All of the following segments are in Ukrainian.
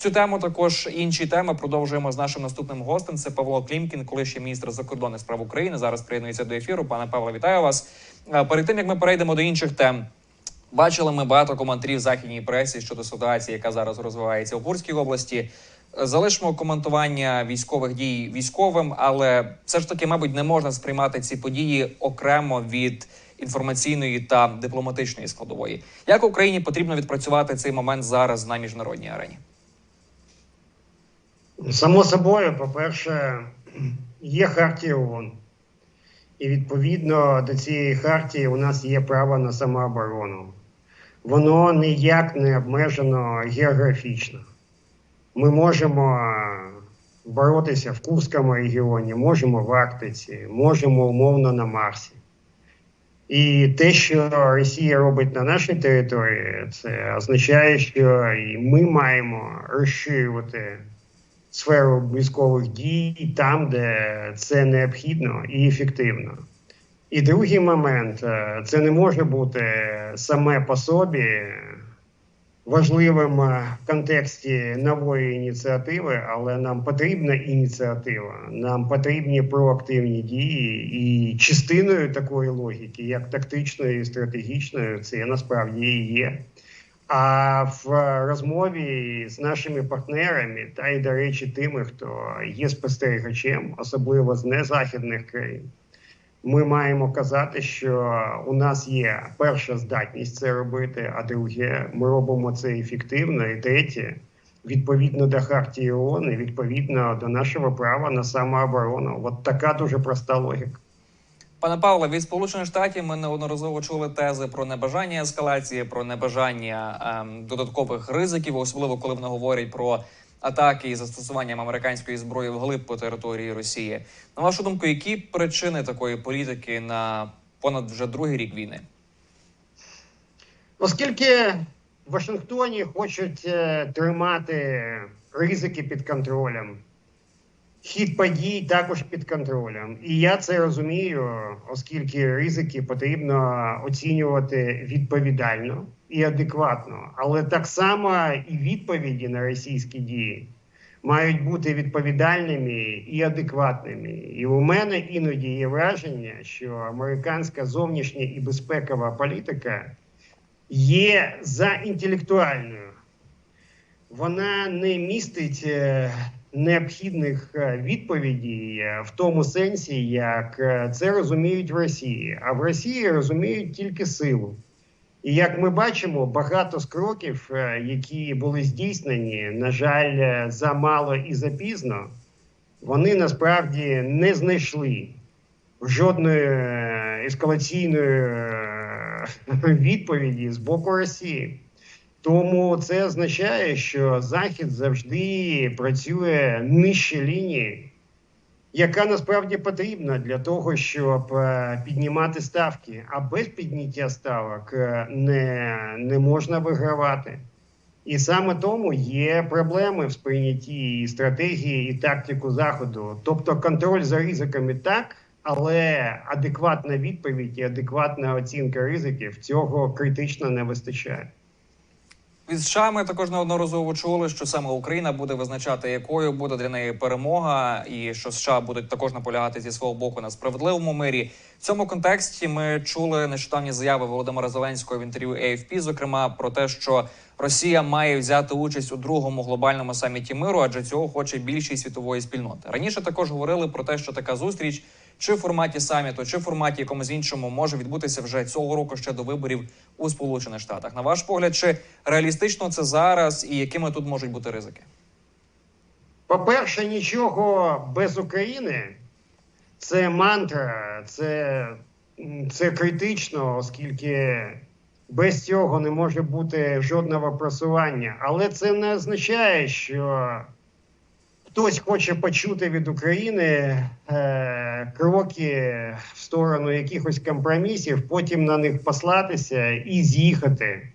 Цю тему також інші теми продовжуємо з нашим наступним гостем. Це Павло Клімкін, колишній міністр закордонних справ України. Зараз приєднується до ефіру. Пане Павло, вітаю вас. Е, Перед тим як ми перейдемо до інших тем. Бачили ми багато коментарів західній пресі щодо ситуації, яка зараз розвивається у Курській області. Е, Залишимо коментування військових дій військовим, але все ж таки, мабуть, не можна сприймати ці події окремо від інформаційної та дипломатичної складової. Як Україні потрібно відпрацювати цей момент зараз на міжнародній арені? Само собою, по-перше, є хартія ООН. І відповідно до цієї хартії у нас є право на самооборону. Воно ніяк не обмежено географічно. Ми можемо боротися в Курському регіоні, можемо в Арктиці, можемо умовно на Марсі. І те, що Росія робить на нашій території, це означає, що і ми маємо розширювати сферу військових дій там, де це необхідно і ефективно. І другий момент е, це не може бути саме по собі важливим е, в контексті нової ініціативи, але нам потрібна ініціатива, нам потрібні проактивні дії, і частиною такої логіки, як тактичною і стратегічною, це насправді і є. А в розмові з нашими партнерами, та й до речі, тими, хто є спостерігачем, особливо з незахідних країн, ми маємо казати, що у нас є перша здатність це робити, а друге, ми робимо це ефективно. І третє, відповідно до хартії ООН, і відповідно до нашого права на самооборону. От така дуже проста логіка. Пане Павле, від Сполучених Штатів ми неодноразово чули тези про небажання ескалації, про небажання ем, додаткових ризиків, особливо коли вони говорять про атаки із застосуванням американської зброї вглиб по території Росії. На вашу думку, які причини такої політики на понад вже другий рік війни? Оскільки в Вашингтоні хочуть е, тримати ризики під контролем, хід подій також під контролем. І я це розумію, оскільки ризики потрібно оцінювати відповідально і адекватно. Але так само і відповіді на російські дії мають бути відповідальними і адекватними. І у мене іноді є враження, що американська зовнішня і безпекова політика є за інтелектуальною. Вона не містить е, необхідних е, відповідей в тому сенсі, як е, це розуміють в Росії. А в Росії розуміють тільки силу. І як ми бачимо, багато з кроків, е, які були здійснені, на жаль, замало і запізно, вони насправді не знайшли жодної ескалаційної відповіді з боку Росії. Тому це означає, що Захід завжди працює нижче лінії, яка насправді потрібна для того, щоб е, піднімати ставки. А без підняття ставок е, не, не можна вигравати. І саме тому є проблеми в сприйнятті і стратегії і тактику заходу. Тобто контроль за ризиками так, але адекватна відповідь і адекватна оцінка ризиків цього критично не вистачає. Від США ми також неодноразово чули, що саме Україна буде визначати, якою буде для неї перемога, і що США будуть також наполягати зі свого боку на справедливому мирі. В цьому контексті ми чули нещодавні заяви Володимира Зеленського в інтерв'ю AFP, зокрема про те, що Росія має взяти участь у другому глобальному саміті миру, адже цього хоче більшість світової спільноти. Раніше також говорили про те, що така зустріч чи в форматі саміту, чи в форматі якомусь іншому може відбутися вже цього року ще до виборів у Сполучених Штатах. На ваш погляд, чи реалістично це зараз, і якими тут можуть бути ризики? По-перше, нічого без України це мантра, це, це критично, оскільки без цього не може бути жодного просування. Але це не означає, що хтось хоче почути від України е, кроки в сторону якихось компромісів, потім на них послатися і з'їхати.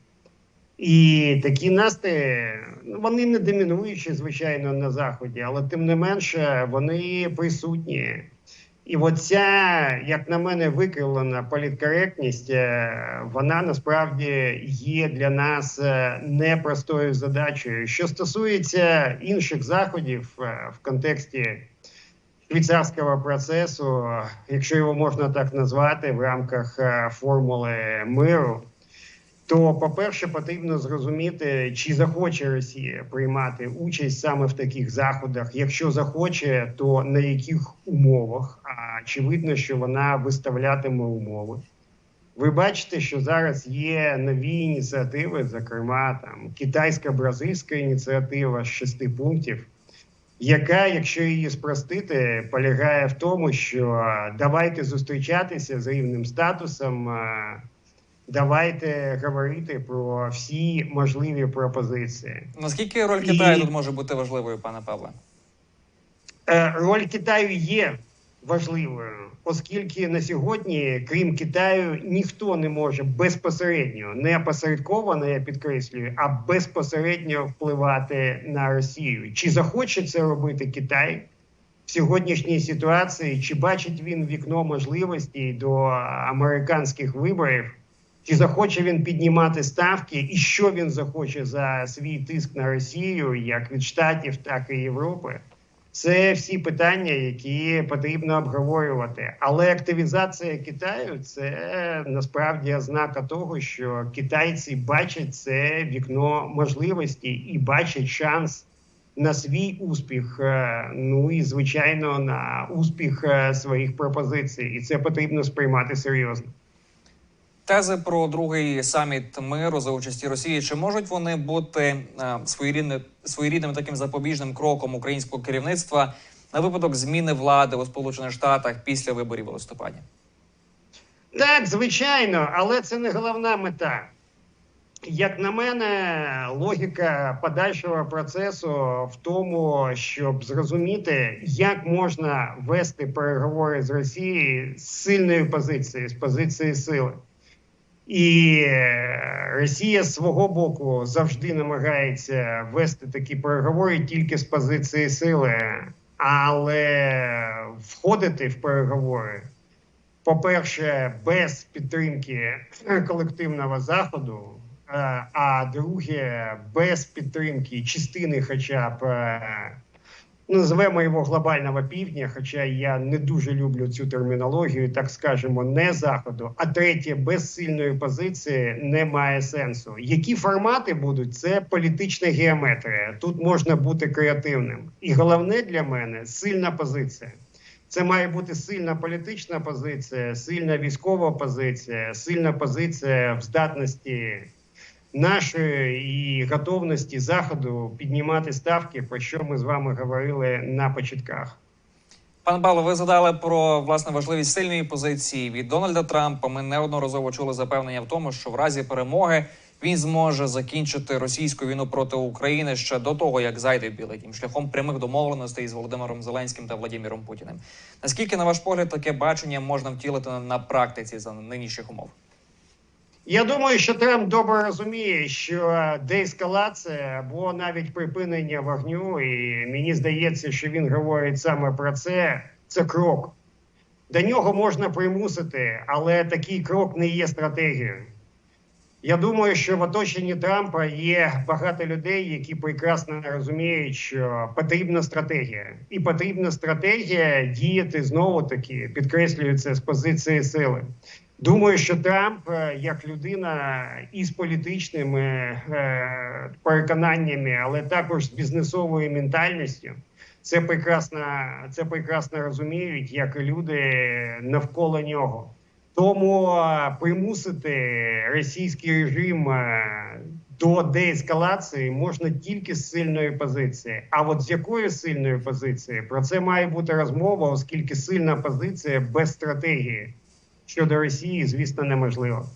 І такі настрої, ну, вони не домінуючі, звичайно, на заході, але тим не менше вони присутні. І оця, як на мене, викривлена політкоректність, е, вона насправді є для нас е, непростою задачею. Що стосується інших заходів е, в контексті швейцарського процесу, якщо його можна так назвати, в рамках формули миру, то, по-перше, потрібно зрозуміти, чи захоче Росія приймати участь саме в таких заходах. Якщо захоче, то на яких умовах? А очевидно, що вона виставлятиме умови. Ви бачите, що зараз є нові ініціативи, зокрема там китайсько-бразильська ініціатива з шести пунктів, яка, якщо її спростити, полягає в тому, що давайте зустрічатися з рівним статусом. Давайте говорити про всі можливі пропозиції. Наскільки роль І- Китаю тут може бути важливою, пане Павле? Е, Роль Китаю є важливою, оскільки на сьогодні, крім Китаю, ніхто не може безпосередньо, не опосередковано, я підкреслюю, а безпосередньо впливати на Росію. Чи захоче це робити Китай в сьогоднішній ситуації? Чи бачить він вікно можливостей до американських виборів? Чи захоче він піднімати ставки, і що він захоче за свій тиск на Росію, як від Штатів, так і Європи? Це всі питання, які потрібно обговорювати. Але активізація Китаю це насправді ознака того, що китайці бачать це вікно можливості і бачать шанс на свій успіх. е, Ну і звичайно на успіх е, своїх пропозицій, і це потрібно сприймати серйозно. Тези про другий саміт миру за участі Росії чи можуть вони бути е, своєрідним, своєрідним таким запобіжним кроком українського керівництва на випадок зміни влади у Сполучених Штатах після виборів у листопаді? Так, звичайно, але це не головна мета. Як на мене, логіка подальшого процесу в тому, щоб зрозуміти, як можна вести переговори з Росією з сильної позиції, з позиції сили. І е, Росія з свого боку завжди намагається вести такі переговори тільки з позиції сили, але входити в переговори по-перше, без підтримки колективного заходу. е, А друге, без підтримки частини, хоча б називаємо його глобального півдня, хоча я не дуже люблю цю термінологію, так скажемо, не заходу. А третє, без сильної позиції немає сенсу. Які формати будуть? Це політична геометрія. Тут можна бути креативним. І головне для мене сильна позиція. Це має бути сильна політична позиція, сильна військова позиція, сильна позиція в здатності нашої готовності заходу піднімати ставки, про що ми з вами говорили на початках. Пане Павло, ви згадали про власне важливість сильної позиції від Дональда Трампа. Ми неодноразово чули запевнення в тому, що в разі перемоги він зможе закінчити російську війну проти України ще до того, як зайде Білий Дім, шляхом прямих домовленостей з Володимиром Зеленським та Владимиром Путіним. Наскільки, на ваш погляд, таке бачення можна втілити на практиці за нинішніх умов? Я думаю, що Трамп добре розуміє, що деескалація або навіть припинення вогню, і мені здається, що він говорить саме про це. Це крок. До нього можна примусити, але такий крок не є стратегією. Я думаю, що в оточенні Трампа є багато людей, які прекрасно розуміють, що потрібна стратегія, і потрібна стратегія діяти знову таки, підкреслюю це з позиції сили. Думаю, що Трамп, е, як людина із політичними е, переконаннями, але також з бізнесовою ментальністю, це прекрасно, це прекрасно розуміють, як і люди навколо нього. Тому е, примусити російський режим до деескалації можна тільки з сильної позиції. А от з якої сильної позиції про це має бути розмова, оскільки сильна позиція без стратегії щодо Росії, звісно, неможлива.